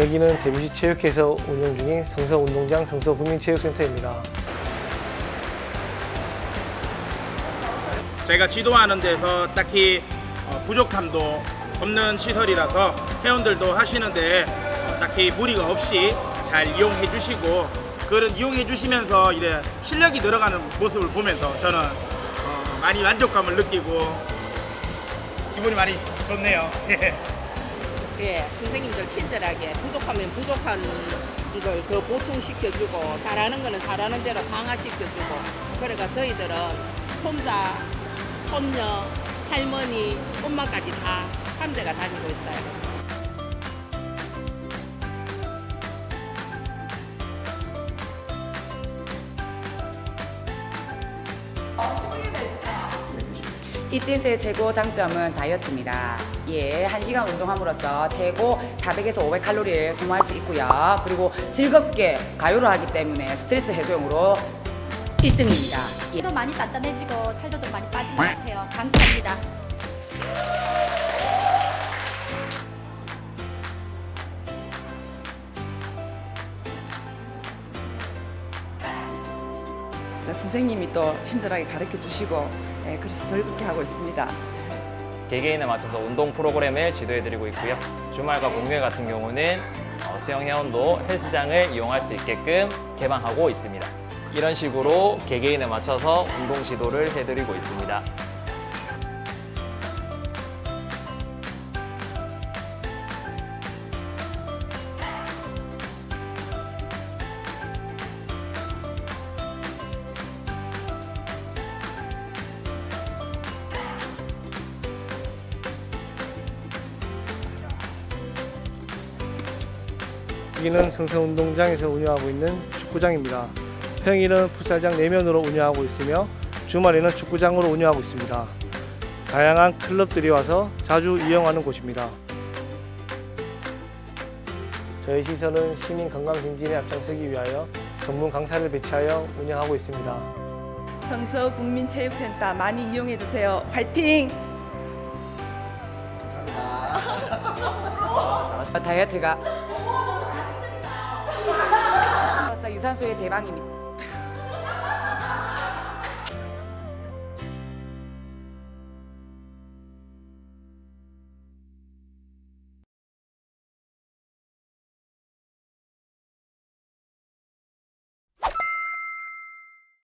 여기는 대구시 체육회에서 운영 중인 성서운동장 성서국민체육센터입니다. 제가 지도하는 데서 딱히 어, 부족함도 없는 시설이라서 회원들도 하시는데 어, 딱히 무리가 없이 잘 이용해 주시고 그런 이용해 주시면서 이래 실력이 늘어가는 모습을 보면서 저는 어, 많이 만족감을 느끼고 기분이 많이 좋네요. 예, 선생님들 친절하게 부족하면 부족한 걸더 보충시켜주고 잘하는 거는 잘하는 대로 강화시켜주고 그러니까 저희들은 손자, 손녀, 할머니, 엄마까지 다 3대가 다니고 있어요. 이뜻의 최고 장점은 다이어트입니다. 예, 1시간 운동함으로써 최고 400에서 500칼로리를 소모할 수 있고요. 그리고 즐겁게 가요를 하기 때문에 스트레스 해소용으로 1등입니다. 예. 도 많이 단단해지고 살도 좀 많이 빠진 것 같아요. 강추합니다. 선생님이 또 친절하게 가르쳐 주시고 예, 그래서 즐겁게 하고 있습니다. 개개인에 맞춰서 운동 프로그램을 지도해드리고 있고요. 주말과 공휴일 같은 경우는 어, 수영 회원도 헬스장을 이용할 수 있게끔 개방하고 있습니다. 이런 식으로 개개인에 맞춰서 운동 지도를 해드리고 있습니다. 여기는 성서운동장에서 운영하고 있는 축구장입니다. 평일은 풋살장 내면으로 운영하고 있으며 주말에는 축구장으로 운영하고 있습니다. 다양한 클럽들이 와서 자주 이용하는 곳입니다. 저희 시설은 시민 건강 증진에 앞장서기 위하여 전문 강사를 배치하여 운영하고 있습니다. 성서 국민체육센터 많이 이용해 주세요. 화이팅! 다이어트가 유산소의 대방입니다.